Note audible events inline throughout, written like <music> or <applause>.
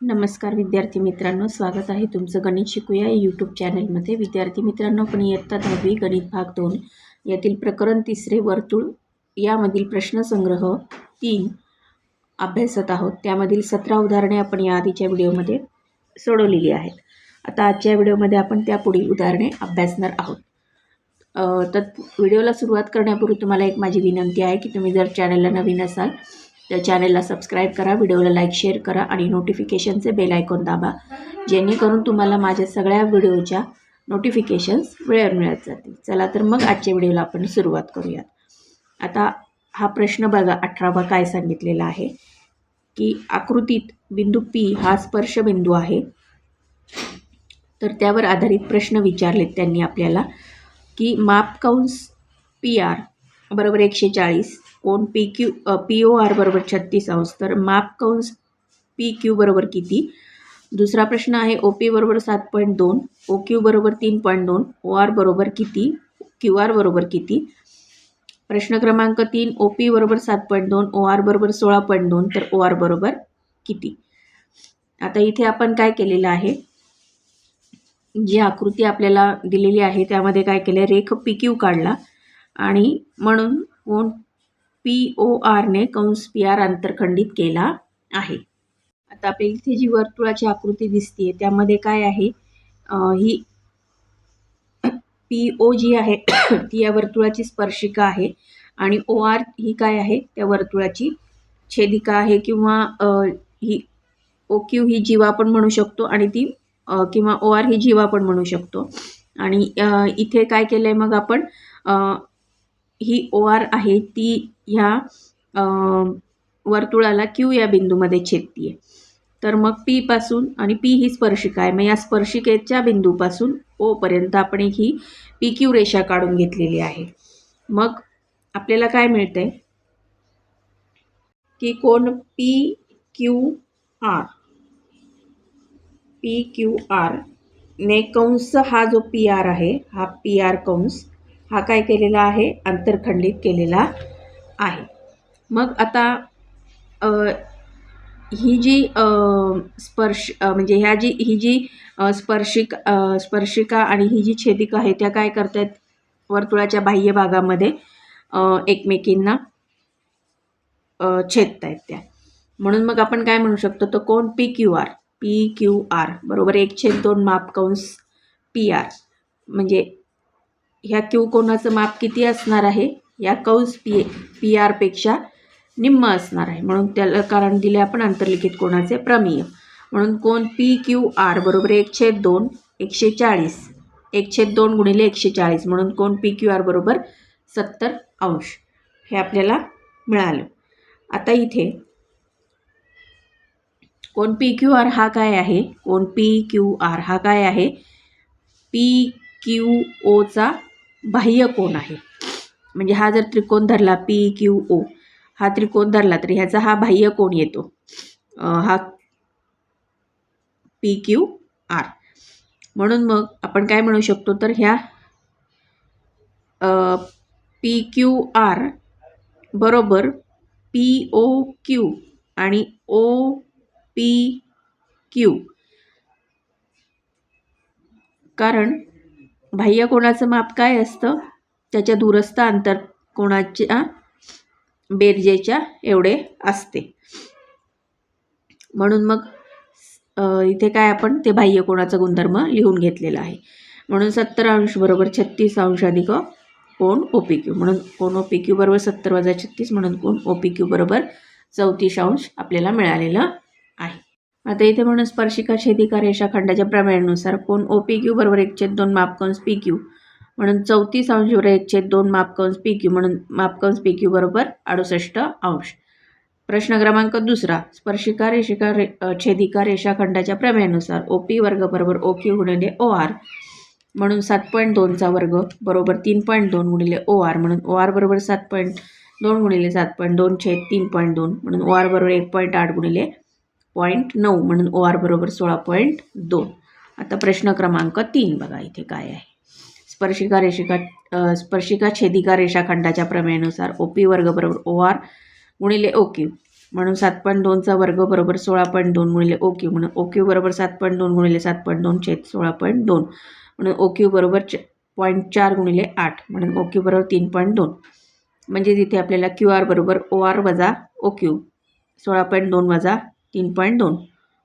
नमस्कार विद्यार्थी मित्रांनो स्वागत आहे तुमचं गणित शिकूया यूट्यूब चॅनलमध्ये विद्यार्थी मित्रांनो पण इयत्ता दहावी गणित भाग दोन यातील प्रकरण तिसरे वर्तुळ यामधील प्रश्नसंग्रह तीन अभ्यासत आहोत. त्यामधील सतरा उदाहरणे आपण या आधीच्या व्हिडिओमध्ये सोडवलेली आहेत. आता आजच्या व्हिडिओमध्ये आपण त्या पुढील उदाहरणे अभ्यासणार आहोत. तर व्हिडिओला सुरुवात करण्यापूर्वी तुम्हाला एक माझी विनंती आहे की तुम्ही जर चॅनलला नवीन असाल तर चॅनलला सबस्क्राईब करा व्हिडिओला लाईक शेअर करा आणि नोटिफिकेशनचे बेल आयकॉन दाबा. जेणेकरून तुम्हाला माझ्या सगळ्या व्हिडिओच्या नोटिफिकेशन्स वेळेवर मिळत जातील. चला तर मग आजच्या व्हिडिओला आपण सुरुवात करूयात. आता हा प्रश्न बघा अठरावा काय सांगितलेला आहे? की आकृतीत बिंदू पी हा स्पर्शबिंदू आहे. तर त्यावर आधारित प्रश्न विचारलेत त्यांनी आपल्याला की माप कंस पी आर बरोबर एकशे चाळीस कोण? P Q P O R बरोबर छत्तीस अंश तर माप कंस पी क्यू बरोबर किती? दुसरा प्रश्न आहे ओ पी बरोबर सात पॉईंट दोन ओ क्यू बरोबर तीन पॉईंट दोन ओ आर बरोबर किती? क्यू आर बरोबर किती? प्रश्न क्रमांक तीन ओ पी बरोबर सात पॉईंट दोन ओ आर बरोबर सोळा पॉईंट दोन तर ओ आर बरोबर किती? आता इथे आपण काय केलेलं आहे? जी आकृती आपल्याला दिलेली आहे त्यामध्ये काय केलं रेख पी क्यू काढला आणि म्हणून कोण? पी ओ आरने कंस पी आर अंतरखंडित केला आहे. आता आपल्याला इथे जी वर्तुळाची आकृती दिसते त्यामध्ये काय आहे? ही पी ओ जी आहे <coughs> ती या वर्तुळाची स्पर्शिका आहे. आणि ओ आर ही काय आहे? त्या वर्तुळाची छेदिका आहे किंवा ही ओ क्यू ही जीवा आपण म्हणू शकतो आणि ती किंवा ओ आर ही जीवा पण म्हणू शकतो. आणि इथे काय केलं आहे मग आपण? ही ओ आर आहे ती ह्या वर्तुळाला क्यू या बिंदूमध्ये छेदती आहे तर मग पी पासून आणि पी ही स्पर्शिका आहे. मग या स्पर्शिकेच्या बिंदूपासून ओपर्यंत आपण ही पी क्यू रेषा काढून घेतलेली आहे. मग आपल्याला काय मिळते की कोण P Q R P Q R ने कंस हा जो पी आर आहे हा पी आर कंस हा काय केलेला आहे? आंतरखंडित केलेला आहे. मग आता ही जी स्पर्श म्हणजे ह्या जी ही जी स्पर्शिक स्पर्शिका आणि ही जी छेदिका आहे त्या काय करतात वर्तुळाच्या बाह्य भागामध्ये एकमेकींना छेदत आहेत त्या. म्हणून मग आपण काय म्हणू शकतो? तर कोण? P Q R. P Q R. बरोबर? एक छेद दोन माप कंस पी आर. म्हणजे ह्या क्यू कोणाचं माप किती असणार आहे? या कंस पी पी आरपेक्षा निम्म असणार आहे. म्हणून त्याला कारण दिले आपण अंतर्लिखित कोणाचे? प्रमेय. म्हणून कोण पी क्यू आर बरोबर एकशे दोन एकशे चाळीस. एकशे दोन गुणिले एकशे चाळीस. म्हणून कोण पी क्यू आर बरोबर सत्तर अंश. हे आपल्याला मिळालं. आता इथे कोण पी क्यू आर हा काय आहे? कोण पी क्यू आर हा काय आहे? पी क्यू ओचा बाह्य कोण आहे. म्हणजे हा जर त्रिकोण धरला पी क्यू ओ हा त्रिकोण धरला तर ह्याचा हा बाह्य कोण येतो. हा पी क्यू आर. म्हणून मग आपण काय म्हणू शकतो? तर ह्या पी क्यू आर बरोबर पी ओ क्यू आणि ओ पी क्यू. कारण बाह्य कोणाचं माप काय असतं? त्याच्या दूरस्थ अंतर कोणाच्या बेरजेच्या एवढे असते. म्हणून मग इथे काय आपण ते बाह्य कोणाचा गुणधर्म लिहून घेतलेला आहे. म्हणून सत्तर अंश बरोबर छत्तीस अंश अधिक कोण ओ पी क्यू. म्हणून कोण ओ पी क्यू बरोबर सत्तर वजा छत्तीस म्हणून कोण ओ पी क्यू बरोबर चौतीस अंश आपल्याला मिळालेलं आहे. आता इथे म्हणून स्पर्शिका छेदिका रेषाखंडाच्या प्रमेयानुसार कोण ओ पी क्यू बरोबर एक छेद दोन मापकंस पी क्यू. म्हणून चौतीस अंश बरोबर दोन मापकंस पी क्यू म्हणून मापकंस पी क्यू बरोबर अडुसष्ट अंश. प्रश्न क्रमांक दुसरा. स्पर्शिका रेषिका रे छेदिका रेषाखंडाच्या प्रमेयानुसार ओ पी वर्ग बरोबर ओ क्यू गुणिले ओ आर म्हणून सात पॉईंट दोनचा वर्ग बरोबर तीन पॉईंट दोन गुणिले ओ आर म्हणून ओ आर बरोबर सात पॉईंट दोन गुणिले सात पॉईंट दोन छेद तीन पॉईंट दोन म्हणून ओ आर बरोबर एक पॉईंट आठ गुणिले पॉईंट नऊ म्हणून ओ आर बरोबर सोळा पॉईंट दोन. आता प्रश्न क्रमांक तीन बघा इथे काय आहे? स्पर्शिका रेषिका स्पर्शिका छेदिका रेषाखंडाच्या प्रमेयानुसार ओ पी वर्ग बरोबर ओ आर गुणिले ओ क्यू. म्हणून सात पॉईंट दोनचा वर्ग बरोबर सोळा पॉईंट दोन गुणिले ओ क्यू. म्हणून ओ क्यू बरोबर सात पॉईंट दोन गुणिले सात पॉईंट दोन छेद सोळा पॉईंट दोन. म्हणून ओ क्यू बरोबर च पॉईंट चार गुणिले आठ. म्हणून ओ क्यू बरोबर तीन पॉईंट दोन. म्हणजे तिथे आपल्याला क्यू आर बरोबर ओ आर वजा ओ क्यू सोळा पॉईंट दोन वजा तीन पॉईंट दोन.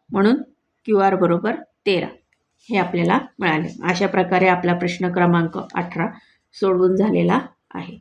म्हणून क्यू आर बरोबर तेरा. हे आपल्याला मिळाले. अशा प्रकारे आपला प्रश्न क्रमांक अठरा सोडवून झालेला आहे.